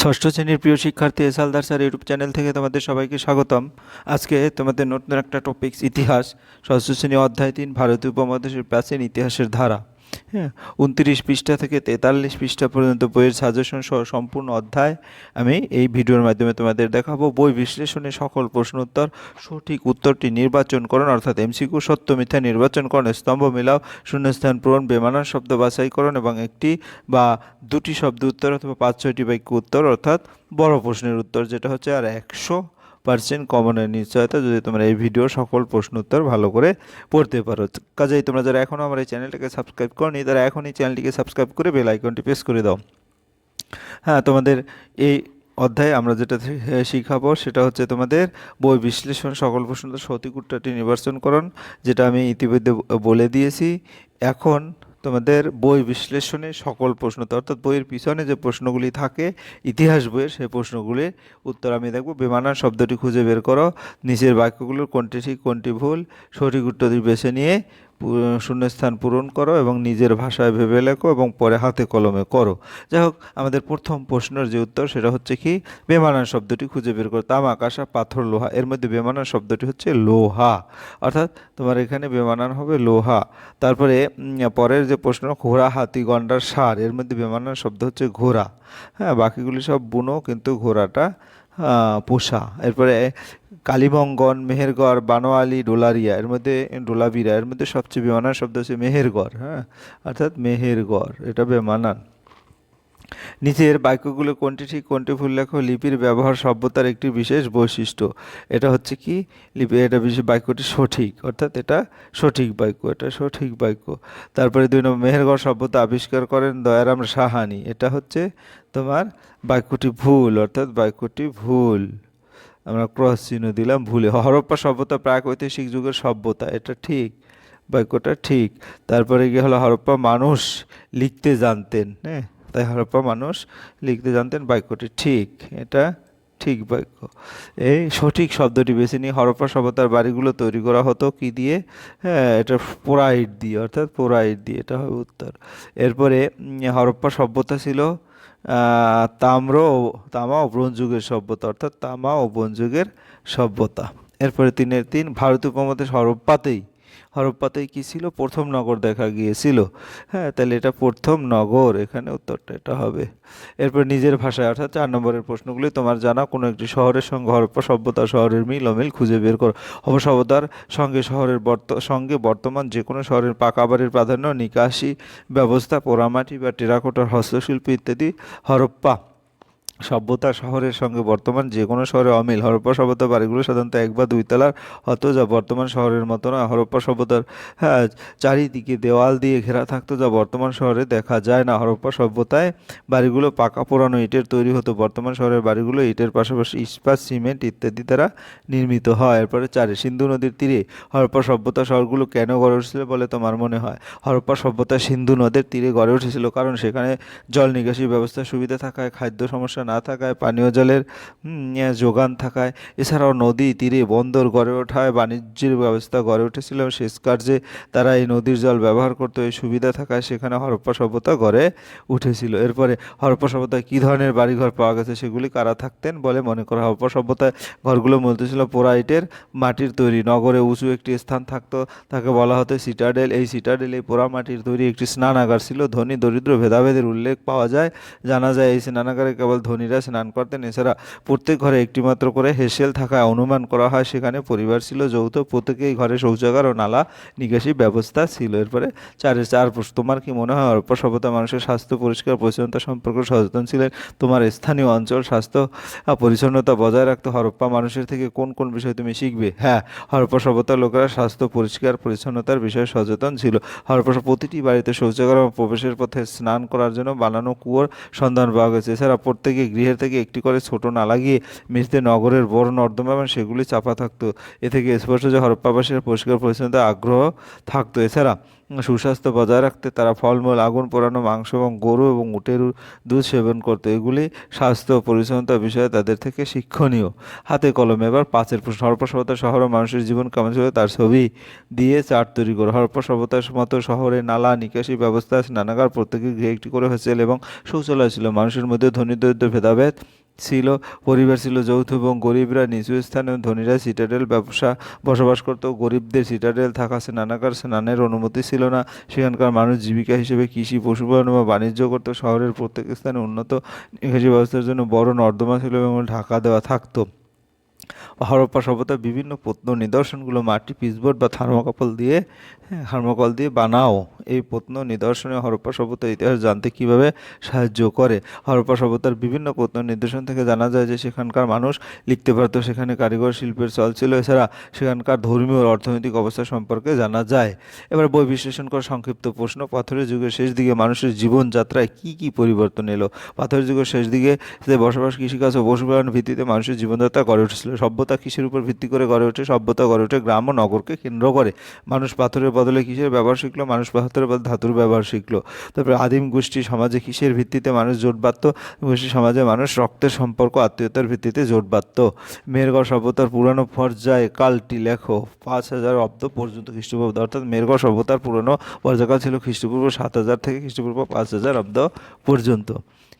ষষ্ঠ শ্রেণির প্রিয় শিক্ষার্থী S Haldar sir YouTube channel থেকে তোমাদের সবাইকে স্বাগতম। আজকে তোমাদের নতুন একটা টপিক্স ইতিহাস, ষষ্ঠ শ্রেণি অধ্যায় তিন, ভারতীয় উপমহাদেশের প্রাচীন ইতিহাসের ধারা। হ্যাঁ উনত্রিশ পৃষ্ঠা থেকে তেতাল্লিশ পৃষ্ঠা পর্যন্ত বইয়ের সাজেশন সহ সম্পূর্ণ অধ্যায় আমি এই ভিডিওর মাধ্যমে তোমাদের দেখাবো। বই বিশ্লেষণে সকল প্রশ্ন উত্তর, সঠিক উত্তরটি নির্বাচন করুন অর্থাৎ এমসিকিউ, সত্য, মিথ্যা নির্বাচন করুন স্তম্ভ মিলাও, শূন্যস্থান পূরণ, বেমানান শব্দ বাছাইকরণ এবং একটি বা দুটি শব্দ উত্তর অথবা পাঁচ ছয়টি বাক্য উত্তর, অর্থাৎ বড় প্রশ্নের উত্তর যেটা হচ্ছে আর একশো পার্সেন্ট কমনের নিশ্চয়তা যদি তোমরা এই ভিডিও সকল প্রশ্ন উত্তর ভালো করে পড়তে পারো। কাজেই তোমরা যারা এখনও আমার এই চ্যানেলটাকে সাবস্ক্রাইব করনি, তারা এখনই চ্যানেলটিকে সাবস্ক্রাইব করে বেল আইকনটি প্রেস করে দাও। হ্যাঁ তোমাদের এই অধ্যায়ে আমরা যেটা শিখাবো সেটা হচ্ছে তোমাদের বই বিশ্লেষণ, সকল প্রশ্ন উত্তরটি নির্বাচনকরণ যেটা আমি ইতিমধ্যে বলে দিয়েছি। এখন তোমাদের বই বিশ্লেষণে সকল প্রশ্ন, অর্থাৎ বইয়ের পিছনে যে প্রশ্নগুলি থাকে, ইতিহাস বইয়ের সেই প্রশ্নগুলির উত্তর আমি দেখব। বেমানান শব্দটি খুঁজে বের করো। নিচের বাক্যগুলোর কোনটি ঠিক, কোনটি ভুল, সঠিক উত্তরটি বেছে নিয়ে শূন্যস্থান পূরণ করো এবং নিজের ভাষায় ভেবে লেখো এবং পরে হাতে কলমে করো। যাই হোক আমাদের প্রথম প্রশ্নের যে উত্তর সেটা হচ্ছে কি? বেমানান শব্দটি খুঁজে বের করো। তাম আকাশা পাথর, লোহা। এর মধ্যে বেমানান শব্দটি হচ্ছে লোহা। অর্থাৎ তোমার এখানে বেমানান হবে লোহা। তারপরে পরের যে প্রশ্ন, ঘোড়া, হাতি, গন্ডার সার এর মধ্যে বেমানান শব্দ হচ্ছে ঘোড়া। হ্যাঁ বাকিগুলি সব বুনো, কিন্তু ঘোড়াটা পোষা। এরপরে কালীবঙ্গন মেহেরগড়, বানোয়ালি, ডোলারিয়া, এর মধ্যে ডোলাবিরা, এর মধ্যে সবচেয়ে বেমানান শব্দ হচ্ছে মেহেরগড় হ্যাঁ? অর্থাৎ মেহেরগড়, এটা বেমানান। নিচের বাক্যগুলো কোনটি ঠিক, কোনটি ভুল লেখো, লিপির ব্যবহার সভ্যতার একটি বিশেষ বৈশিষ্ট্য। এটা হচ্ছে কি? লিপি, এটা বিশেষ বাক্যটি সঠিক, অর্থাৎ এটা সঠিক বাক্য, এটা সঠিক বাক্য। তারপরে দুই নম্বর, মেহেরগড় সভ্যতা আবিষ্কার করেন দয়ারাম সাহানি। এটা হচ্ছে তোমার বাক্যটি ভুল, অর্থাৎ বাক্যটি ভুল। আমরা ক্রস চিহ্ন দিলাম, ভুলে। হরপ্পা সভ্যতা প্রাক ঐতিহাসিক যুগের সভ্যতা, এটা ঠিক, বাক্যটা ঠিক। তারপরে গিয়ে হলো হরপ্পা মানুষ লিখতে জানতেন হ্যাঁ? তাই হরপ্পা মানুষ লিখতে জানতেন বাক্যটি ঠিক। এটা ঠিক বাক্য। এই সঠিক শব্দটি বেছে নিয়ে হরপ্পা সভ্যতার বাড়িগুলো তৈরি করা হতো। কি দিয়ে? হ্যাঁ এটা পোড়াইট দিয়ে, অর্থাৎ পোড়াইট দিয়ে, এটা হবে উত্তর। এরপরে হরপ্পা সভ্যতা ছিল তাম্র তামা ও ব্রোঞ্জ যুগের সভ্যতা, অর্থাৎ তামা ও ব্রোঞ্জ যুগের সভ্যতা। এরপরে তিনের তিন, ভারতীয় উপমহাদেশ হরপ্পাতেই হরপ্পাতেই কি ছিল? প্রথম নগর দেখা গিয়েছিল। হ্যাঁ তাহলে এটা প্রথম নগর। এখানে উত্তরটা এটা হবে। এরপর নিজের ভাষায়, অর্থাৎ চার নম্বরের প্রশ্নগুলি, তোমার জানা কোনো একটি শহরের সঙ্গে হরপ্পা সভ্যতা শহরের মিল অমিল খুঁজে বের করো। অবসভ্যতার সঙ্গে শহরের বর্ত, সঙ্গে বর্তমান যে কোনো শহরের পাকা বাড়ির প্রাধান্য, নিকাশি ব্যবস্থা, পোড়ামাটি বা টেরাকোটার হস্তশিল্প ইত্যাদি হরপ্পা সভ্যতা শহরের সঙ্গে বর্তমান যে কোনো শহরে অমিল। হরপ্পা সভ্যতা বাড়িগুলো সাধারণত এক বা দুই তলার হতো যা বর্তমান শহরের মতো না হরপ্পা সভ্যতার হ্যাঁ চারিদিকে দেওয়াল দিয়ে ঘেরা থাকতো যা বর্তমান শহরে দেখা যায় না। হরপ্পা সভ্যতায় বাড়িগুলো পাকা পোড়ানো ইটের তৈরি হতো। বর্তমান শহরের বাড়িগুলো ইটের পাশাপাশি ইস্পাত, সিমেন্ট ইত্যাদি দ্বারা নির্মিত হয়। এরপরে চারে সিন্ধু নদীর তীরে হরপ্পা সভ্যতা শহরগুলো কেন গড়ে উঠেছিল বলে তোমার মনে হয়? হরপ্পা সভ্যতা সিন্ধু নদের তীরে গড়ে উঠেছিল কারণ সেখানে জল নিকাশি ব্যবস্থার সুবিধা থাকায়, খাদ্য সমস্যা না থাকায়, পানীয় জলের যোগান থাকায়, এছাড়াও নদী তীরে বন্দর গড়ে ওঠায়, বাণিজ্যের ব্যবস্থা গড়ে উঠেছিল সেচ কার্যে তারা এই নদীর জল ব্যবহার করতো, এই সুবিধা থাকায় সেখানে হরপ্পা সভ্যতা গড়ে উঠেছিল। এরপরে হরপ্পা সভ্যতায় কী ধরনের বাড়িঘর পাওয়া গেছে সেগুলি কারা থাকতেন বলে মনে করা হরপ্পা সভ্যতায় ঘরগুলো মূলত ছিল পোড়া ইটের মাটির তৈরি। নগরে উঁচু একটি স্থান থাকতো, তাকে বলা হতো সিটাডেল। এই সিটাডেল এই পোড়া মাটির তৈরি একটি স্নানাগার ছিল। ধনী, দরিদ্র, ভেদাভেদের উল্লেখ পাওয়া যায়, জানা যায় এই স্নানাগারে কেবল ধনীরা স্নান করতেন। এছাড়া প্রত্যেক ঘরে একটিমাত্র করে হেসেল থাকায় অনুমান করা হয়। সেখানে পরিবার ছিল, যৌথ প্রত্যেকেই ঘরে শৌচাগার ও নালা নিকাশি ব্যবস্থা ছিল। এরপরে চার প্রশ্ন তোমার কি মনে হয় হরপ্পা সভ্যতা মানুষের স্বাস্থ্য পরিষ্কার, পরিচ্ছন্নতা সম্পর্কে সচেতন ছিলেন? তোমার স্থানীয় অঞ্চল স্বাস্থ্য পরিচ্ছন্নতা বজায় রাখতে হরপ্পা মানুষের থেকে কোন কোন বিষয় তুমি শিখবে? হ্যাঁ হরপ্পা সভ্যতার লোকেরা স্বাস্থ্য পরিষ্কার, পরিচ্ছন্নতার বিষয়ে সচেতন ছিল। হরপ্পা প্রতিটি বাড়িতে শৌচাগার এবং প্রবেশের পথে স্নান করার জন্য বানানো কুয়োর সন্ধান পাওয়া গেছে। এছাড়া প্রত্যেকে গৃহের থেকে একটি করে ছোট না লাগিয়ে মিশতে নগরের বড় নর্দমা এবং সেগুলি চাপা থাকতো। এ থেকে স্পষ্ট যে হরপ্পাবাসীর পরিষ্কার পরিচ্ছন্নতা, আগ্রহ থাকতো। এছাড়া সুস্বাস্থ্য বজায় রাখতে তারা ফলমূল, আগুন পোড়ানো, মাংস এবং গরু এবং উটের দুধ সেবন করতো। এগুলি স্বাস্থ্য পরিচ্ছন্নতা বিষয়ে তাদের থেকে শিক্ষণীয়। হাতে কলমে এবার পাঁচের হরপ্পা সভ্যতা শহর মানুষের জীবন কেমন ছিল? তার ছবি দিয়ে চার্ট তৈরি করে। হরপ্পা সভ্যতার মতো শহরে নালা, নিকাশি ব্যবস্থা স্নানাগার প্রত্যেকের গৃহে একটি করে হোস্টেল এবং শৌচালয় ছিল। মানুষের মধ্যে ধনী, দরিদ্র, ভেদাভেদ ছিল, পরিবার ছিল, যৌথ এবং গরিবরা নিচু স্থানে ধনীরা সিটাডেল ব্যবসা বসবাস করত। গরিবদের সিটাডেল থাকা স্নানাগার স্নানের অনুমতি ছিল না। সেখানকার মানুষ জীবিকা হিসেবে কৃষি, পশুপালন বা বাণিজ্য করত। শহরের প্রত্যেক স্থানে উন্নত নিকাশি ব্যবস্থার জন্য বড় নর্দমা ছিল এবং ঢাকা দেওয়া থাকতো। হরপ্পা সভ্যতার বিভিন্ন প্রত্ন নিদর্শনগুলো মাটি পিসবোর্ড বা থার্মোকপল দিয়ে হ্যাঁ, থার্মোকল দিয়ে বানাও। এই প্রত্ন নিদর্শনে হরপ্পা সভ্যতার ইতিহাস জানতে কীভাবে সাহায্য করে? হরপ্পা সভ্যতার বিভিন্ন প্রত্ন নিদর্শন থেকে জানা যায় যে সেখানকার মানুষ লিখতে পারতো সেখানে কারিগর শিল্পের চল ছিল এছাড়া সেখানকার ধর্মীয় অর্থনৈতিক অবস্থা সম্পর্কে জানা যায়। এবার বই বিশ্লেষণ করা সংক্ষিপ্ত প্রশ্ন। পাথরের যুগের শেষ দিকে মানুষের জীবনযাত্রায় কি কি পরিবর্তন এলো? পাথরের যুগের শেষ দিকে বসবাস কৃষিকাজ ও পশুপালন ভিত্তিতে মানুষের জীবনযাত্রা গড়ে উঠেছিল। সভ্যতা কৃষির উপর ভিত্তি করে গড়ে ওঠে? সভ্যতা গড়ে ওঠে গ্রাম ও নগরকে কেন্দ্র করে। মানুষ পাথরের বদলে কিসের ব্যবহার শিখলো? মানুষ পাথরের বদলে ধাতুর ব্যবহার শিখলো। তারপরে আদিম গোষ্ঠী সমাজে কিসের ভিত্তিতে মানুষ জোট বাঁধত? গোষ্ঠী সমাজে মানুষ রক্তের সম্পর্ক, আত্মীয়তার ভিত্তিতে জোট বাঁধত। মেরগড় সভ্যতার পুরানো পর্যায়ে কালটি লেখো, পাঁচ হাজার অব্দ পর্যন্ত খ্রিস্টপূর্ব। অর্থাৎ মেরগড় সভ্যতার পুরনো পর্যায়কাল ছিল খ্রিস্টপূর্ব সাত হাজার থেকে খ্রিস্টপূর্ব পাঁচ হাজার অব্দ পর্যন্ত।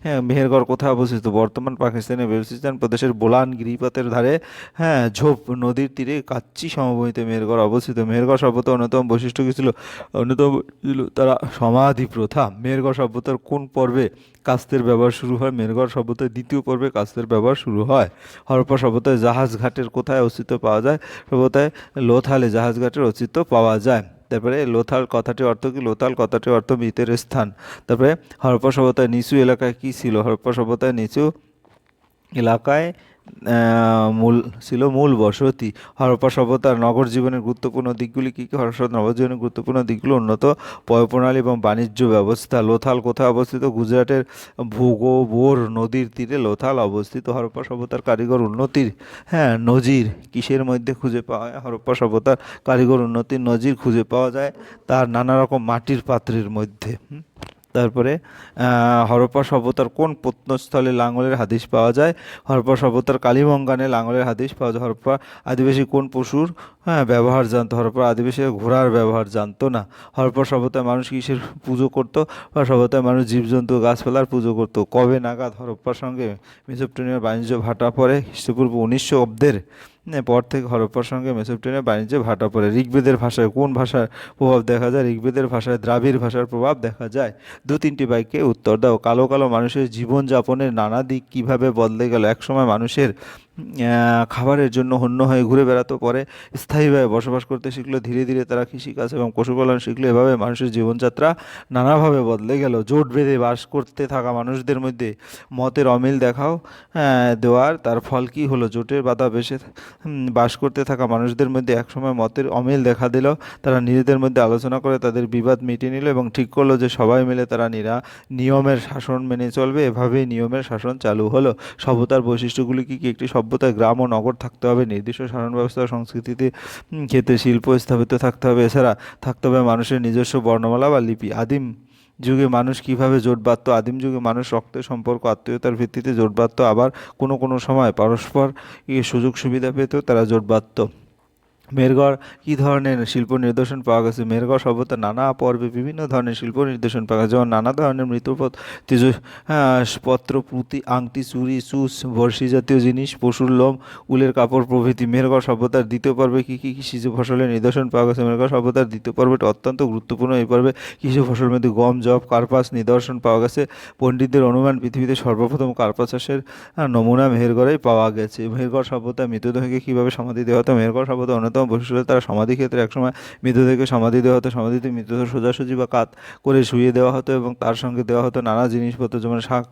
হ্যাঁ মেহেরগড় কোথায় অবস্থিত? বর্তমান পাকিস্তানের বেলুচিস্তান প্রদেশের বোলান গিরিপথের ধারে হ্যাঁ ঝোপ নদীর তীরে কাচ্চি সমভূমিতে মেহেরগড় অবস্থিত। মেহেরগড় সভ্যতার অন্যতম বৈশিষ্ট্য কী ছিল? অন্যতম ছিল তারা সমাধি প্রথা। মেহেরগড় সভ্যতার কোন পর্বে কাস্তের ব্যবহার শুরু হয়? মেহেরগড় সভ্যতার দ্বিতীয় পর্বে কাস্তের ব্যবহার শুরু হয়। হরপ্পা সভ্যতায় জাহাজ ঘাটের কোথায় অস্তিত্ব পাওয়া যায়? সভ্যতায় লোথালে জাহাজ ঘাটের অস্তিত্ব পাওয়া যায়। তারপরে লোথাল কথাটির অর্থ কি? লোথাল কথাটির অর্থ মৃতের স্থান। তারপরে হরপ্পা সভ্যতায় নিচু এলাকায় কি ছিল? হরপ্পা সভ্যতায় নিচু এলাকায় মূল ছিল মূল বসতি। হরপ্পা সভ্যতার নগর জীবনের গুরুত্বপূর্ণ দিকগুলি কী কী? হরপ্পা নগর জীবনের গুরুত্বপূর্ণ দিকগুলো উন্নত পয়ঃপ্রণালী এবং বাণিজ্য ব্যবস্থা। লোথাল কোথায় অবস্থিত? গুজরাটের ভূগোবোর নদীর তীরে লোথাল অবস্থিত। হরপ্পা সভ্যতার কারিগর উন্নতির হ্যাঁ নজির কিসের মধ্যে খুঁজে পাওয়া যায়? হরপ্পা সভ্যতার কারিগর উন্নতির নজির খুঁজে পাওয়া যায় তার নানা রকম মাটির পাত্রের মধ্যে। তারপরে হরপ্পা সভ্যতার কোন প্রত্নস্থলে লাঙ্গলের হাদিস পাওয়া যায়? হরপ্পা সভ্যতার কালীমঙ্গানে লাঙ্গলের হাদিস পাওয়া যায়। হরপ্পা আদিবাসী কোন পশুর হ্যাঁ ব্যবহার জানতো? হরপ্পা আদিবাসী ঘোড়ার ব্যবহার জানতো না। হরপ্পা সভ্যতায় মানুষ কিসের পুজো করতো? বা সভ্যতায় মানুষ জীবজন্তু, গাছপালার পুজো করতো। কবে নাগাদ হরপ্পার সঙ্গে মেসোপটেমিয়ার বাণিজ্য ভাটা পরে খ্রিস্টপূর্ব উনিশশো অব্দের। পর থেকে হরপ্পার সঙ্গে মেসোপটেমিয়ার বাণিজ্যে ভাটা পড়ে ঋগ্বেদের ভাষায় কোন ভাষার প্রভাব দেখা যায়? ঋগ্বেদের ভাষায় দ্রাবিড় ভাষার প্রভাব দেখা যায়। দু তিনটি বাক্যে উত্তর দাও। কালো কালো মানুষের জীবনযাপনের নানা দিক কীভাবে বদলে গেল? একসময় মানুষের খাবারের জন্য হন্য হয়ে ঘুরে বেড়াতো, পরে স্থায়ীভাবে বসবাস করতে শিখলো, ধীরে ধীরে তারা কৃষিকাজ এবং পশুপালন শিখলো। এভাবে মানুষের জীবনযাত্রা নানাভাবে বদলে গেল। জোট বেঁধে বাস করতে থাকা মানুষদের মধ্যে মতের অমিল দেখাও দেওয়ার, তার ফল কী হলো? জোটের বাধা বেশে বাস করতে থাকা মানুষদের মধ্যে একসময় মতের অমিল দেখা দিল। তারা নিজেদের মধ্যে আলোচনা করে তাদের বিবাদ মিটিয়ে নিল এবং ঠিক করল যে সবাই মিলে তারা নিরা, নিয়মের শাসন মেনে চলবে। এভাবেই নিয়মের শাসন চালু হলো। সভ্যতার বৈশিষ্ট্যগুলি কি কি? একটি সভ্যতায় গ্রাম ও নগর থাকতে হবে, নির্দিষ্ট শাসন ব্যবস্থা সংস্কৃতিতে ক্ষেত্রে শিল্প স্থাপিত থাকতে হবে। এছাড়া থাকতে হবে মানুষের নিজস্ব বর্ণমালা বা লিপি। আদিম যুগে মানুষ কীভাবে জোট বাঁধত? আদিম যুগে মানুষ রক্তের সম্পর্ক, আত্মীয়তার ভিত্তিতে জোট বাঁধত। আবার কোনো কোনো সময় পরস্পর সুযোগ সুবিধা পেত তারা জোট বাঁধত। মেরগড়, কী ধরনের শিল্প নিদর্শন পাওয়া গেছে? মেরগড় সভ্যতা নানা পর্বে বিভিন্ন ধরনের শিল্প নিদর্শন পাওয়া গেছে, যেমন নানা ধরনের মৃত্যুপথ তেজ পত্র, পুঁতি, আংটি, চুরি চুস বর্ষি জাতীয় জিনিস, পশুর লোম, উলের কাপড় প্রভৃতি। মেরগড় সভ্যতার দ্বিতীয় পর্বে কী কী কৃষিজ ফসলের নিদর্শন পাওয়া গেছে? মেরগড় সভ্যতার দ্বিতীয় পর্বটি অত্যন্ত গুরুত্বপূর্ণ। এই পর্বে কৃষি ফসলের মধ্যে গম জব কার্পাস নিদর্শন পাওয়া গেছে। পণ্ডিতদের অনুমান পৃথিবীতে সর্বপ্রথম কার্পাস চাষের নমুনা মেহেরগড়েই পাওয়া গেছে। মেহেরগড় সভ্যতা মৃতদেহকে কীভাবে সমাধি দেওয়া হতো? মেহেরগড় সভ্যতা অন্যতম বৈশিষ্ট্য তারা সমাধি ক্ষেত্রে একসময় মৃতদেহকে সমাধি দেওয়া হতো, সমাধিতে মৃতদেহ সোজাসুজি বা কাত করে শুয়ে দেওয়া হতো এবং তার সঙ্গে দেওয়া হতো নানা জিনিসপত্র, যেমন শাক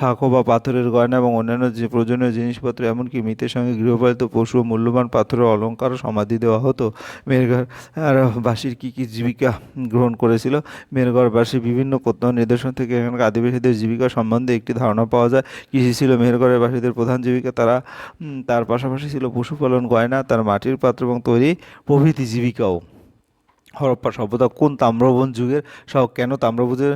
শাঁখো বা পাথরের গয়না এবং অন্যান্য যে প্রয়োজনীয় জিনিসপত্র, এমনকি মৃতের সঙ্গে গৃহপালিত পশু ও মূল্যবান পাথরের অলঙ্কারও সমাধি দেওয়া হতো। মেহেরগড় আর বাসীর কী কী জীবিকা গ্রহণ করেছিল? মেহেরগড়বাসী বিভিন্ন প্রত্ন নিদর্শন থেকে এখানকার আদিবাসীদের জীবিকা সম্বন্ধে একটি ধারণা পাওয়া যায়। কৃষি ছিল মেহেরগড়ের বাসীদের প্রধান জীবিকা। তারা তার পাশাপাশি ছিল পশুপালন, গয়না, তার মাটির পাত্র এবং তৈরি প্রভৃতি জীবিকাও। হরপ্পা সভ্যতা, কোন তাম্রবন যুগের সব কেন তাম্রভুজের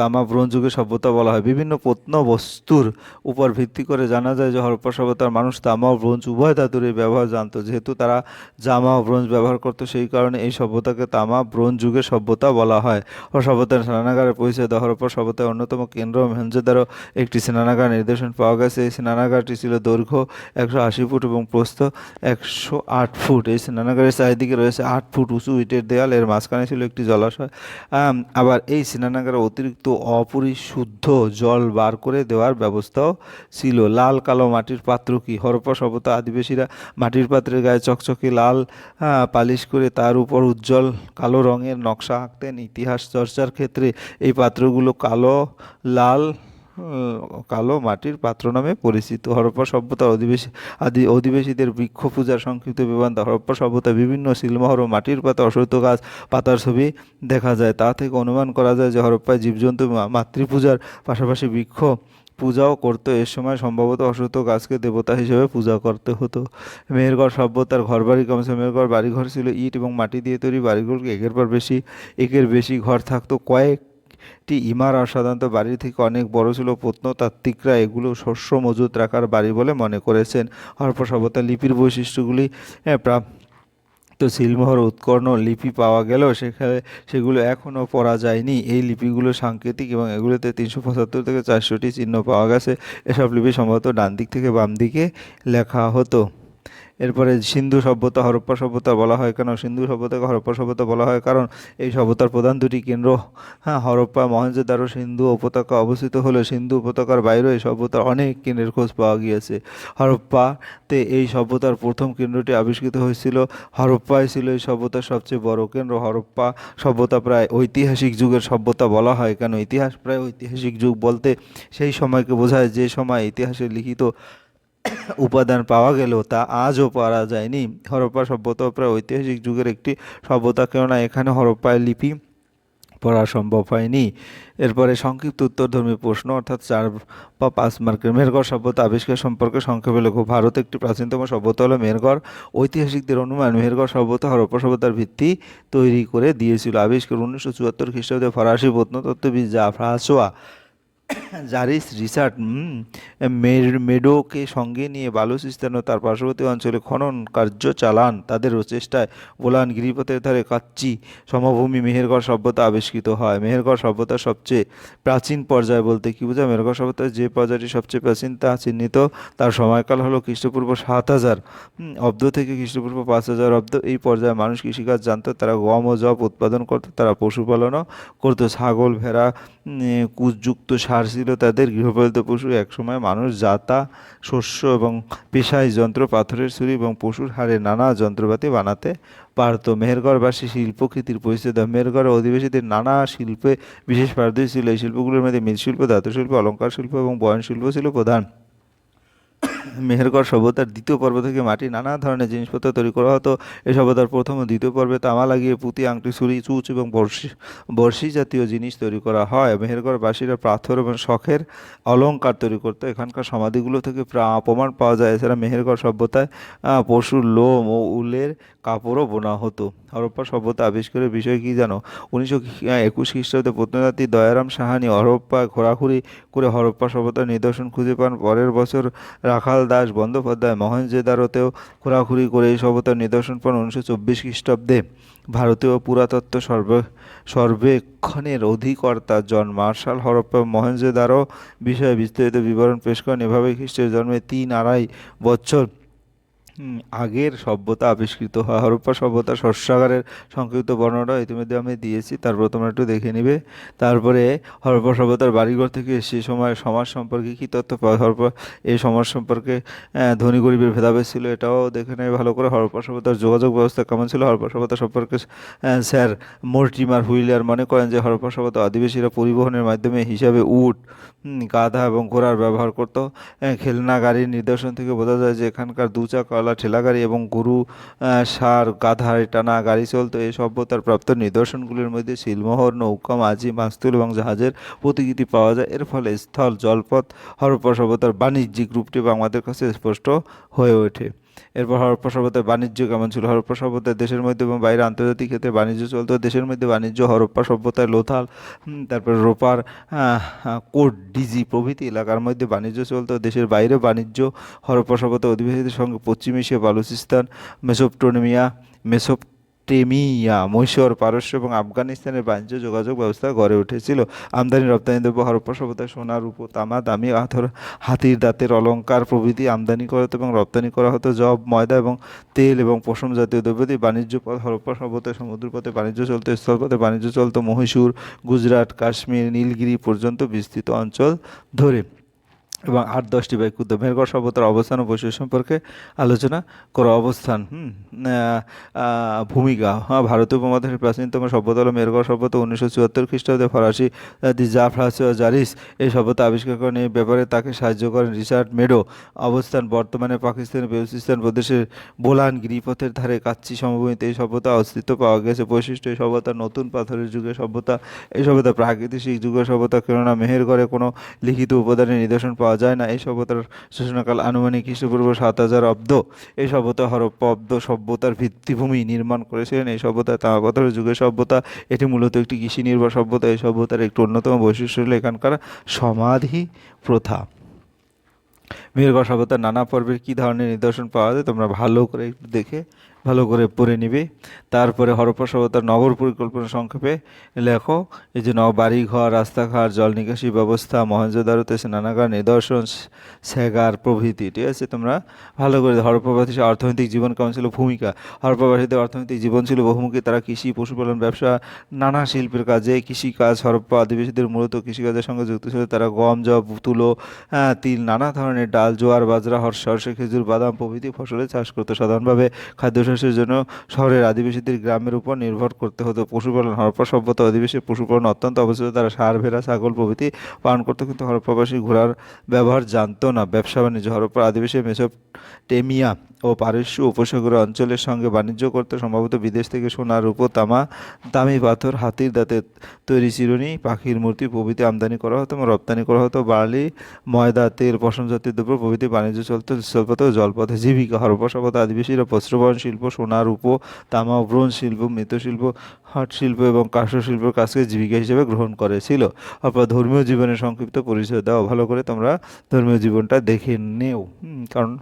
তামা ব্রোঞ্জ যুগের সভ্যতা বলা হয়? বিভিন্ন প্রত্নবস্তুর উপর ভিত্তি করে জানা যায় যে হরপ্পা সভ্যতার মানুষ তামা ও ব্রোঞ্জ উভয় ধাতুর এই ব্যবহার জানতো। যেহেতু তারা জামা ও ব্রোঞ্জ ব্যবহার করতো, সেই কারণে এই সভ্যতাকে তামা ব্রোঞ্জ যুগের সভ্যতা বলা হয়। ও সভ্যতার স্নানাগারের পরিচয় দেওয়া হরপ্পা সভ্যতার অন্যতম কেন্দ্র মহেঞ্জোদারো একটি স্নানাগার নির্দেশন পাওয়া গেছে। এই স্নানাগারটি ছিল দৈর্ঘ্য একশো আশি ফুট এবং প্রস্থ একশো আট ফুট। এই স্নানাগারের চারিদিকে রয়েছে আট ফুট উঁচু ইটের দেয়াল এর মাঝখানে ছিল একটি জলাশয়। আবার এই স্নানাগারে অতিরিক্ত অপরিশুদ্ধ জল বার করে দেওয়ার ব্যবস্থাও ছিল। লাল কালো মাটির পাত্র কি? হরপ্পা সভ্যতা আদিবাসীরা মাটির পাত্রের গায়ে চকচকে লাল পালিশ করে তার উপর উজ্জ্বল কালো রঙের নকশা আঁকতেন। ইতিহাস চর্চার ক্ষেত্রে এই পাত্রগুলো কালো, লাল কালো মাটির পাত্র নামে পরিচিত। হরপ্পা সভ্যতার অধিবেশী, আদি, অধিবেশীদের বৃক্ষ পূজার সংক্ষিপ্ত দেয়। হরপ্পা সভ্যতা বিভিন্ন শিলমহর ও মাটির পাতা অশ্বত্থ গাছ, পাতার ছবি দেখা যায়। তা থেকে অনুমান করা যায় যে হরপ্পায় জীবজন্তু মাতৃপূজার পাশাপাশি বৃক্ষ পূজাও করতো। এর সময় সম্ভবত অশ্বত্থ গাছকে দেবতা হিসেবে পূজা করতে হতো। মেহেরগড় সভ্যতার ঘর ঘরবাড়ি কমছে মেহেরগড় বাড়িঘর ছিল ইট এবং মাটি দিয়ে তৈরি বাড়িগুলোকে একের পর বেশি, একের বেশি ঘর থাকতো। কয়েক টি ইমার সাধারণত বাড়ি থেকে অনেক বড় ছিল প্রত্নতাত্ত্বিকরা এগুলো শস্য মজুত রাখার বাড়ি বলে মনে করেছেন। হরপ্পা সভ্যতা লিপির বৈশিষ্ট্যগুলি প্রাপ্ত তো সিলমোহর উৎকর্ণ লিপি পাওয়া গেলেও সেখানে সেগুলো এখনও পড়া যায়নি। এই লিপিগুলো সাংকেতিক এবং এগুলোতে তিনশো পঁচাত্তর থেকে চারশোটি চিহ্ন পাওয়া গেছে। এসব লিপি সম্ভবত ডান দিক থেকে বাম দিকে লেখা হতো। এরপরে সিন্ধু সভ্যতা, হরপ্পা সভ্যতা বলা হয় কেন? সিন্ধু সভ্যতাকে হরপ্পা সভ্যতা বলা হয় কারণ এই সভ্যতার প্রধান দুটি কেন্দ্র। হ্যাঁ হরপ্পা মহেঞ্জোদারো সিন্ধু উপত্যকা অবস্থিত হলে সিন্ধু উপত্যকার বাইরেও এই সভ্যতার অনেক কেন্দ্রের খোঁজ পাওয়া গিয়েছে। হরপ্পাতে এই সভ্যতার প্রথম কেন্দ্রটি আবিষ্কৃত হয়েছিল। হরপ্পাই ছিল এই সভ্যতার সবচেয়ে বড় কেন্দ্র। হরপ্পা সভ্যতা প্রায় ঐতিহাসিক যুগের সভ্যতা বলা হয় কেন? ইতিহাস প্রায় ঐতিহাসিক যুগ বলতে সেই সময়কে বোঝায় যে সময় ইতিহাসে লিখিত উপাদান পাওয়া গেলেও তা আজও পাওয়া যায়নি। হরপ্পা সভ্যতা প্রায় ঐতিহাসিক যুগের একটি সভ্যতা, কেননা এখানে হরপ্পায় লিপি পড়া সম্ভব হয়নি। এরপরে সংক্ষিপ্ত উত্তরধর্মী প্রশ্ন, অর্থাৎ চার বা পাঁচ মার্কের মেহেরগড় সভ্যতা আবিষ্কার সম্পর্কে সংক্ষেপে লেখো। ভারত একটি প্রাচীনতম সভ্যতা হলো মেহেরগড় ঐতিহাসিকদের অনুমান মেহেরগড় সভ্যতা হরপ্পা সভ্যতার ভিত্তি তৈরি করে দিয়েছিল। আবিষ্কার উনিশশো চুয়াত্তর খ্রিস্টাব্দে ফরাসি প্রত্নতত্ত্ববিদ জা ফ্রাঁসোয়া জারিস মের- মেডোকে সঙ্গে নিয়ে বালুচিস্তান ও তার পার্শ্ববর্তী অঞ্চলে খনন কার্য চালান। তাদের চেষ্টায় বোলান গিরিপথের ধারে কাচ্চি সমভূমি মেহেরগড় সভ্যতা আবিষ্কৃত হয়। মেহেরগড় সভ্যতার সবচেয়ে প্রাচীন পর্যায় বলতে কি বোঝায়? মেহেরগড় সভ্যতার যে পর্যায়টি সবচেয়ে প্রাচীন তা চিহ্নিত, তার সময়কাল হলো খ্রিস্টপূর্ব সাত হাজার অব্দ থেকে খ্রিস্টপূর্ব পাঁচ হাজার অব্দ। এই পর্যায়ে মানুষ কৃষিকাজ জানতো, তারা গম ও জব উৎপাদন করতো, তারা পশুপালনও করতো। ছাগল, ভেড়া কুচযুক্ত সার ছিল তাদের গৃহপালিত পশু। একসময় মানুষ যাতা শস্য এবং পেশায় যন্ত্র, পাথরের ছুরি এবং পশুর হাড়ে নানা যন্ত্রপাতি বানাতে পারত। মেহেরগড়বাসী শিল্পকৃতির পরিচিত দেয় মেহেরগড়ের অধিবাসীদের নানা শিল্পে বিশেষ পারদর্শী ছিল। এই শিল্পগুলোর মধ্যে মৃৎশিল্প, ধাতুশিল্প অলঙ্কার শিল্প এবং বয়ন শিল্প ছিল প্রধান। মেহেরগড় সভ্যতার দ্বিতীয় পর্ব থেকে মাটি নানা ধরনের জিনিসপত্র তৈরি করা হতো। এই সভ্যতার প্রথম ও দ্বিতীয় পর্বে তামা লাগিয়ে পুঁতি, আংটি, ছুরি, চুচ এবং বর্ষি বর্ষি জাতীয় জিনিস তৈরি করা হয়। মেহেরগড়বাসীরা পাথর এবং শখের অলঙ্কার তৈরি করতো। এখানকার সমাধিগুলো থেকে প্রা- প্রমাণ পাওয়া যায়। এছাড়া মেহেরগড় সভ্যতায় পশুর লোম ও উলের কাপড়ও বোনা হতো। হরপ্পা সভ্যতা আবিষ্কারের বিষয় কী জানো? উনিশশো একুশ খ্রিস্টাব্দে প্রত্নতাত্ত্বিক দয়ারাম সাহানি হরপ্পা ঘোরাঘুরি করে হরপ্পা সভ্যতার নিদর্শন খুঁজে পান। পরের বছর রাখাল দাস, বন্দ্যোপাধ্যায় মহেঞ্জোদারোতেও খোরাখুরি করে এই সভ্যতার নিদর্শন পান উনিশশো চব্বিশ খ্রিস্টাব্দে। ভারতীয় পুরাতত্ত্ব সর্বে, সর্বেক্ষণের অধিকর্তা জন মার্শাল হরপ্পা মহেঞ্জোদারো বিষয়ে বিস্তারিত বিবরণ পেশ করেন। এভাবে খ্রিস্টের জন্মে তিন আড়াই বছর আগের সভ্যতা আবিষ্কৃত হয় হরপ্পা সভ্যতা, শস্যাগারের সংক্ষিপ্ত বর্ণনা ইতিমধ্যে আমি দিয়েছি, তারপর তোমরা একটু দেখে নিবে। তারপরে হরপ্পা সভ্যতার বাড়িঘর থেকে সে সময় সমাজ সম্পর্কে কী তথ্য পাওয়া, হরপ্পা এই সমাজ সম্পর্কে ধনী গরিবের ভেদাভেদ ছিল এটাও দেখে নেবে ভালো করে। হরপ্পা সভ্যতার যোগাযোগ ব্যবস্থা কেমন ছিল? হরপ্পা সভ্যতা সম্পর্কে স্যার মোর্টিমার হুইলার মনে করেন যে হরপ্পা সভ্যতা আদিবাসীরা পরিবহনের মাধ্যমে হিসাবে উট গাধা এবং ঘোড়ার ব্যবহার করত। খেলনা, গাড়ির নিদর্শন থেকে বোঝা যায় যে এখানকার দু চাকাওয়ালা ঠেলা গাড়ি এবং গরু সার গাধায় টানা, গাড়ি চলতো, এই সভ্যতার প্রাপ্ত নিদর্শনগুলির মধ্যে শিলমোহর, নৌকা, মাঝি, মাস্তুল এবং জাহাজের প্রতিকৃতি পাওয়া যায়। এর ফলে স্থল, জলপথ হরপ্পা সভ্যতার বাণিজ্যিক রূপটি আমাদের কাছে স্পষ্ট হয়ে ওঠে। এরপর হরপ্পা সভ্যতা বাণিজ্য কেমন ছিল? হরপ্পা সভ্যতায় দেশের মধ্যে এবং বাইরে আন্তর্জাতিক ক্ষেত্রে বাণিজ্য চলতো। দেশের মধ্যে বাণিজ্য, হরপ্পা সভ্যতায় লোথাল তারপর রোপার কোট ডিজি প্রভৃতি এলাকার মধ্যে বাণিজ্য চলতো। দেশের বাইরে বাণিজ্য, হরপ্পা সভ্যতা অধিবাসীদের সঙ্গে পশ্চিম এশিয়া, বালুচিস্তান মেসোপটোনেমিয়া মেসোপটেমিয়া মৈশর, পারস্য এবং আফগানিস্তানের বাণিজ্য যোগাযোগ ব্যবস্থা গড়ে উঠেছিল। আমদানি, রপ্তানি দ্রব্য, হরপ্পা সভ্যতায় সোনা, রূপো, তামা, দামি আথর, হাতির দাঁতের অলংকার প্রভৃতি আমদানি করা হতো এবং রপ্তানি করা হতো জব, ময়দা এবং তেল এবং পশম জাতীয় দ্রব্য দিয়ে বাণিজ্য পথ, হরপ্পা সভ্যতায় সমুদ্রপথে বাণিজ্য চলতো স্থলপথে বাণিজ্য চলতো, মহীশূর, গুজরাট, কাশ্মীর, নীলগিরি পর্যন্ত বিস্তৃত অঞ্চল ধরে। এবং আট দশটি বাইকুদ্ধ মেরগড় সভ্যতার অবস্থান ও বৈশিষ্ট্য সম্পর্কে আলোচনা করো। অবস্থান ভূমিকা হ্যাঁ ভারতীয় উপমহাদেশের প্রাচীনতম সভ্যতা হলো মেরগড় সভ্যতা উনিশশো চুয়াত্তর খ্রিস্টাব্দে ফরাসি দি জাফরাস জারিস এই সভ্যতা আবিষ্কার করেন। এই ব্যাপারে তাকে সাহায্য করেন রিচার্ড মেডো। অবস্থান, বর্তমানে পাকিস্তানের বেলুচিস্তান প্রদেশের বোলান গিরিপথের ধারে কাচ্চি সমভূমিতে এই সভ্যতা অস্তিত্ব পাওয়া গেছে। বৈশিষ্ট্য, এই সভ্যতা নতুন পাথরের যুগের সভ্যতা। এই সভ্যতা প্রাকৃতিক যুগের সভ্যতা, কেননা মেহেরগড়ে কোনো লিখিত উপাদানের নিদর্শন পাওয়া যায় না। এই সভ্যতার সূচনাকাল আনুমানিক খ্রিস্টপূর্ব সাত হাজার অব্দ। এই সভ্যতা হরপ্পা অব্দ সভ্যতার ভিত্তিভূমি নির্মাণ করেছিলেন। এই সভ্যতা পাথরের যুগের সভ্যতা। এটি মূলত একটি কৃষি নির্ভর সভ্যতা। এই সভ্যতার একটি অন্যতম বৈশিষ্ট্য হলো এখানকার সমাধি প্রথা। মেহেরগড় সভ্যতার নানা পর্বের কী ধরনের নিদর্শন পাওয়া যায় তোমরা ভালো করে একটু দেখে ভালো করে পড়ে নিবে। তারপরে হরপ্পা সভ্যতার নগর পরিকল্পনা সংক্ষেপে লেখো এই যে ন বাড়িঘর রাস্তাঘাট জল নিকাশি ব্যবস্থা মহেঞ্জোদারোতে স্নানাগার নিদর্শন স্যাগার প্রভৃতি ঠিক আছে? তোমরা ভালো করে হরপ্পাবাসীর অর্থনৈতিক জীবন কেমন ছিল? ভূমিকা। হরপ্পাবাসীদের অর্থনৈতিক জীবন ছিল বহুমুখী। তারা কৃষি পশুপালন ব্যবসা নানা শিল্পের কাজে কৃষিকাজ হরপ্পা আদিবাসীদের মূলত কৃষিকাজের সঙ্গে যুক্ত ছিল। তারা গম জব তুলো হ্যাঁ, তিল নানা ধরনের ডাল জোয়ার বাজরা হর সরষে খেজুর বাদাম প্রভৃতি ফসলের চাষ করতো। সাধারণভাবে খাদ্যশস্যের জন্য শহরের আদিবাসীদের গ্রামের উপর নির্ভর করতে হতো। পশুপালন হরপ্পা সভ্যতা অধিবাসী পশুপালন অত্যন্ত অবস্থিত। তারা সার, ভেড়া, ছাগল প্রভৃতি পালন করতো কিন্তু হরপ্পাবাসী ঘোড়ার ব্যবহার জানতো না। ব্যবসা বাণিজ্য, হরপ্পা আদিবাসী, মেসোপটেমিয়া ও পারস্য উপসাগর অঞ্চলের সঙ্গে বাণিজ্য করতে। সম্ভবত বিদেশ থেকে সোনা, রূপো, তামা, দামি পাথর, হাতির দাঁতের তৈরি চিরুনি, পাখির মূর্তি প্রভৃতি আমদানি করা হতো এবং রপ্তানি করা হতো। বার্লি ময়দা, তেল, পশম জাতীয় দ্রব্য প্রভৃতি বাণিজ্য চলত। ও জলপথে জীবিকা, হরপ্পা সভ্যতা, আদিবাসীরা বস্ত্রবহন, শিল্প সোনা রূপো, তামা, ব্রোঞ্জ শিল্প মৃৎশিল্প হাট শিল্প এবং কাষ্ঠ শিল্পের কাজকে জীবিকা হিসেবে গ্রহণ করেছিল। অর্থাৎ ধর্মীয় জীবনের সংক্ষিপ্ত পরিচয় দেওয়া ভালো করে তোমরা ধর্মীয় জীবনটা দেখে নেও। কারণ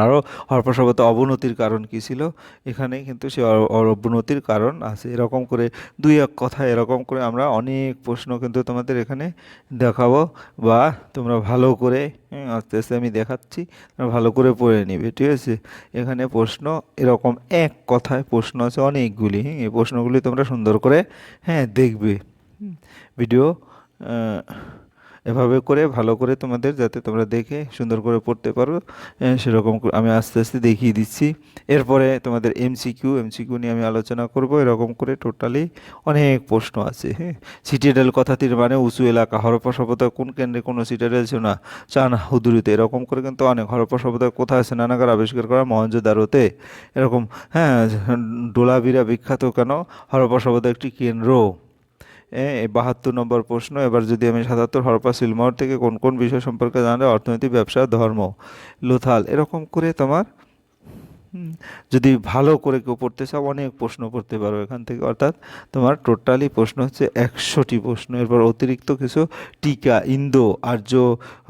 আরও হরপ্পা সভ্যতা অবনতির কারণ কী ছিল? এখানে কিন্তু সে অবনতির কারণ আছে। এরকম করে দুই এক কথা এরকম করে আমরা অনেক প্রশ্ন কিন্তু তোমাদের এখানে দেখাবো বা তোমরা ভালো করে হুম, আস্তে আস্তে আমি দেখাচ্ছি ভালো করে পড়ে নিবে ঠিক আছে? এখানে প্রশ্ন এরকম এক কথায় প্রশ্ন আছে অনেকগুলি হ্যাঁ এই প্রশ্নগুলি তোমরা সুন্দর করে হ্যাঁ দেখবে। ভিডিও এভাবে করে, ভালো করে তোমাদের যাতে তোমরা দেখে সুন্দর করে পড়তে পারো। সেরকম আমি আস্তে আস্তে দেখিয়ে দিচ্ছি। এরপরে তোমাদের এমসিকিউ এমসিকিউ নিয়ে আমি আলোচনা করব। এরকম করে টোটালি অনেক প্রশ্ন আছে হ্যাঁ? সিটিডেল কথাটির মানে উঁচু এলাকা হরপ্পা সভ্যতা কোন কেন্দ্রে কোনো সিটিডেল ছিল না? চান হুদুরিতে। এরকম করে কিন্তু অনেক হরপ্পা সভ্যতা কোথায় স্নানাগার আবিষ্কার করা মহেঞ্জোদারোতে এরকম হ্যাঁ ডোলাবিরা বিখ্যাত কেন? হরপ্পা সভ্যতা একটি কেন্দ্র। বাহাত্তর নম্বর প্রশ্ন, এবার যদি আমি সাতাত্তর হরপা সিলমোহর থেকে কোন কোন বিষয় সম্পর্কে জানলে অর্থনীতি ব্যবসা, ধর্ম, লোথাল, এরকম করে তোমার যদি ভালো করে কেউ পড়তে চাও, অনেক প্রশ্ন পড়তে পারো এখান থেকে। অর্থাৎ তোমার টোটালি প্রশ্ন হচ্ছে একশোটি প্রশ্ন। এরপর অতিরিক্ত কিছু টিকা, ইন্দো, আর্য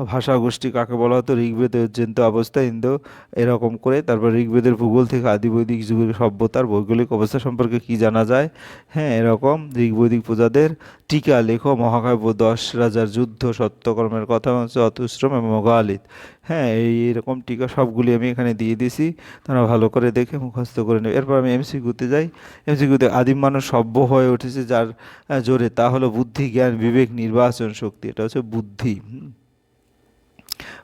ভাষাগোষ্ঠী কাকে বলা হতো? ঋগ্বেদের জন্ত অবস্থা, ইন্দো, এরকম করে। তারপর ঋগ্বেদের ভূগোল থেকে আদিবৈদিক যুগের সভ্যতার ভৌগোলিক অবস্থা সম্পর্কে কি জানা যায়? হ্যাঁ এরকম ঋগ্বৈদিক পূজাদের টিকা লেখ মহাকাব্য দশ রাজার যুদ্ধ, সত্যকর্মের কথা হচ্ছে অতুশ্রম এবং মগালিত হ্যাঁ এই এরকম টিকা সবগুলি আমি এখানে দিয়ে দিছি। তারা ভালো করে দেখে মুখস্থ করে নেবে। এরপর আমি এমসি গুতে যাই। এমসি গুতে আদিম মানুষ সভ্য হয়ে উঠেছে, যার জোরে তা হলো বুদ্ধি, জ্ঞান, বিবেক, নির্বাচন, শক্তি। এটা হচ্ছে বুদ্ধি।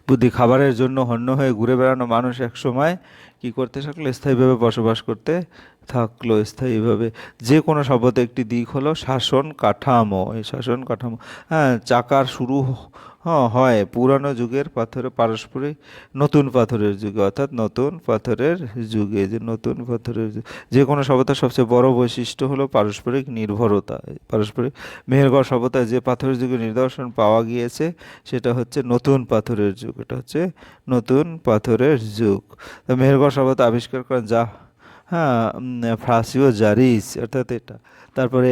বুদ্ধি খাবারের জন্য হন্য হয়ে ঘুরে বেড়ানো মানুষ এক সময় কি করতে থাকল? স্থায়ীভাবে বসবাস করতে থাকল। স্থায়ীভাবে যে কোনো শব্দ একটি দিক হলো শাসন কাঠামো। এই শাসন কাঠামো হ্যাঁ চাকার শুরু হ্যাঁ, হয়। পুরানো যুগের পাথরে পারস্পরিক নতুন পাথরের যুগে অর্থাৎ নতুন পাথরের যুগে যে নতুন পাথরের যে কোনো সভ্যতার সবচেয়ে বড় বৈশিষ্ট্য হলো পারস্পরিক নির্ভরতা। পারস্পরিক মেহেরগড় সভ্যতায় যে পাথরের যুগে নিদর্শন পাওয়া গিয়েছে সেটা হচ্ছে নতুন পাথরের যুগ। এটা হচ্ছে নতুন পাথরের যুগ। তো মেহেরগড় সভ্যতা আবিষ্কার করেন যা হ্যাঁ ফ্রাসিও জারিস অর্থাৎ এটা। তারপরে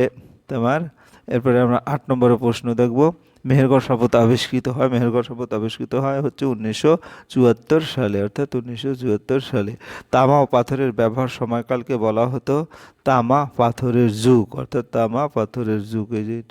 তোমার এরপরে আমরা আট নম্বরের প্রশ্ন দেখব। মেহেরগড় শপথ আবিষ্কৃত হয়। মেহেরগড় শপথ আবিষ্কৃত হয় হচ্ছে উনিশশো চুয়াত্তর সালে, অর্থাৎ উনিশশো চুয়াত্তর সালে। তামা ও পাথরের ব্যবহার সময়কালকে বলা হতো তামা পাথরের যুগ, অর্থাৎ তামা পাথরের যুগ। এই যে।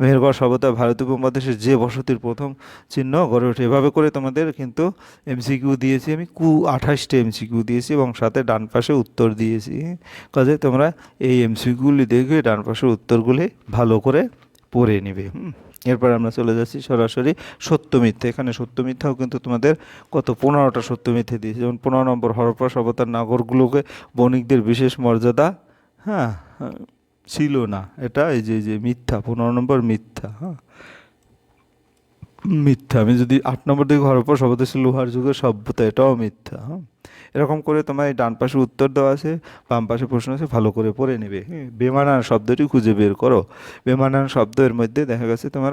মেহেরগড় সভ্যতা ভারত উপমহাদেশের যে বসতির প্রথম চিহ্ন গড়ে ওঠে। এভাবে করে তোমাদের কিন্তু এমসিকিউ দিয়েছি। আমি কু আঠাশটা এমসিকিউ দিয়েছি এবং সাথে ডান পাশে উত্তর দিয়েছি। কাজে তোমরা এই এমসিকিউগুলি দেখে ডান পাশের উত্তরগুলি ভালো করে পড়ে নেবে। হুম। এরপর আমরা চলে যাচ্ছি সরাসরি সত্য মিথ্যে। এখানে সত্য মিথ্যাও কিন্তু তোমাদের কত? পনেরোটা সত্য মিথ্যে দিয়েছে। যেমন পনেরো নম্বর হরপ্পা সভ্যতার নাগরগুলোকে বণিকদের বিশেষ মর্যাদা হ্যাঁ হ্যাঁ, ছিল না। এটা এই যে যে মিথ্যা পনেরো নম্বর মিথ্যা হ্যাঁ। মিথ্যা আমি যদি আট নম্বর দিকে হরপ্পা সভ্যতা ছিল লোহার যুগের সভ্যতা এটাও মিথ্যা হ্যাঁ। এরকম করে তোমার এই ডান পাশে উত্তর দেওয়া আছে, বাম পাশে প্রশ্ন আছে, ভালো করে পড়ে নেবে। হ্যাঁ বেমানান শব্দটি খুঁজে বের করো। বেমানান শব্দের মধ্যে দেখা গেছে তোমার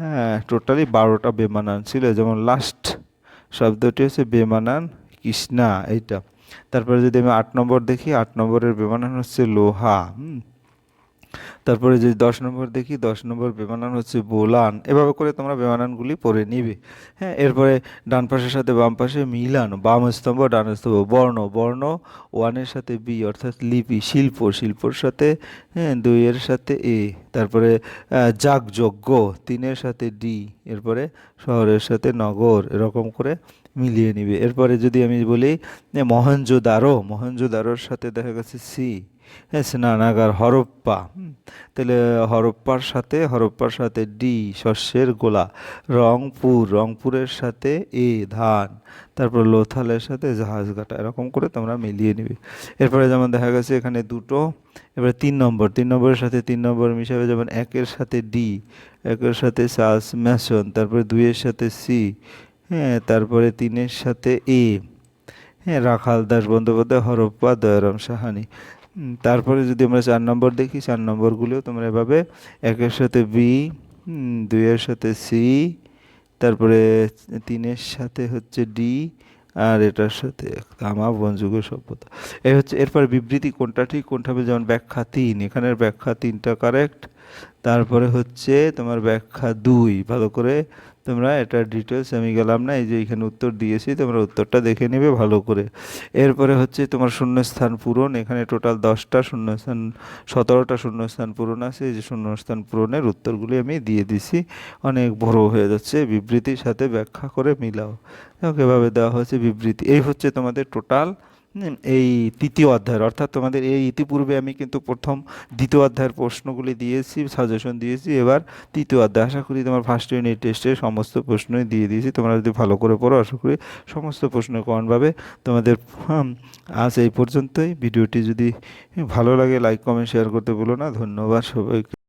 হ্যাঁ টোটালি বারোটা বেমানান ছিল। যেমন লাস্ট শব্দটি হচ্ছে বেমানান কৃষ্ণা, এইটা। তারপরে যদি আমি আট নম্বর দেখি, আট নম্বরের বেমানান হচ্ছে লোহা। হুম তারপরে যদি দশ নম্বর দেখি, দশ নম্বর বেমানান হচ্ছে বোলান। এভাবে করে তোমরা বেমানানগুলি পড়ে নিবে। হ্যাঁ এরপরে ডান পাশের সাথে বাম পাশে মিলান, বাম স্তম্ভ, ডান স্তম্ভ, বর্ণ বর্ণ ওয়ানের সাথে বি, অর্থাৎ লিপি, শিল্প, শিল্পর সাথে হ্যাঁ দুইয়ের সাথে এ। তারপরে যাগযজ্ঞ, তিনের সাথে ডি, এরপরে শহরের সাথে নগর, এরকম করে মিলিয়ে নিবে। এরপরে যদি আমি বলি মহেঞ্জোদারো মহেঞ্জোদারোর সাথে দেখা গেছে সি। স্নানাগার হরপ্পা। তাহলে হরপ্পার সাথে হরপ্পার সাথে ডি, শস্যের গোলা। রংপুর, রংপুরের সাথে এ, ধান। তারপর লোথালের সাথে জাহাজ কাটা এরকম করে তোমরা মিলিয়ে নিবে। এরপরে যেমন দেখা গেছে এখানে দুটো, এবারে তিন নম্বর। তিন নম্বরের সাথে তিন নম্বর মিশাবে যেমন একের সাথে ডি, একের সাথে সাস ম্যাসন, তারপরে দুইয়ের সাথে সি হ্যাঁ তারপরে তিনের সাথে এ। হ্যাঁ রাখাল দাস বন্দ্যোপাধ্যায়, হরপ্পা, দয়ারাম সাহানি। তারপরে যদি আমরা চার নম্বর দেখি, চার নম্বরগুলিও তোমরা এভাবে, একের সাথে বি দুইয়ের সাথে সি তারপরে তিনের সাথে হচ্ছে ডি আর এটার সাথে তামা বনযুগের সভ্যতা। এই হচ্ছে, এরপর বিবৃতি কোনটা ঠিক, কোনটা হবে যেমন ব্যাখ্যা তিন, এখানের ব্যাখ্যা তিনটা কারেক্ট তারপরে হচ্ছে তোমার ব্যাখ্যা দুই, ভালো করে তোমরা এটা ডিটেলস আমি গেলাম না, এই যে এখানে উত্তর দিয়েছি, তোমরা উত্তরটা দেখে নেবে ভালো করে। এরপরে হচ্ছে তোমার শূন্যস্থান পূরণ, এখানে টোটাল দশটা শূন্যস্থান, সতেরোটা শূন্যস্থান পূরণ আছে, এই যে শূন্যস্থান পূরণের উত্তরগুলি আমি দিয়ে দিছি। অনেক বড় হয়ে যাচ্ছে, বিবৃতির সাথে ব্যাখ্যা করে মিলাও। এভাবে দেওয়া হয়েছে বিবৃতি। এই হচ্ছে তোমাদের টোটাল এই তৃতীয় অধ্যায়ের, অর্থাৎ তোমাদের এই ইতিপূর্বে আমি কিন্তু প্রথম দ্বিতীয় অধ্যায়ের প্রশ্নগুলি দিয়েছি সাজেশন দিয়েছি, এবার তৃতীয় অধ্যায়। আশা করি তোমার ফার্স্ট ইউনিট টেস্টে সমস্ত প্রশ্নই দিয়ে দিয়েছি। তোমরা যদি ভালো করে পড়ো, আশা করি সমস্ত প্রশ্ন কমনভাবে তোমাদের আজ এই পর্যন্তই। ভিডিওটি যদি ভালো লাগে লাইক কমেন্ট শেয়ার করতে বলো না। ধন্যবাদ সবাইকে।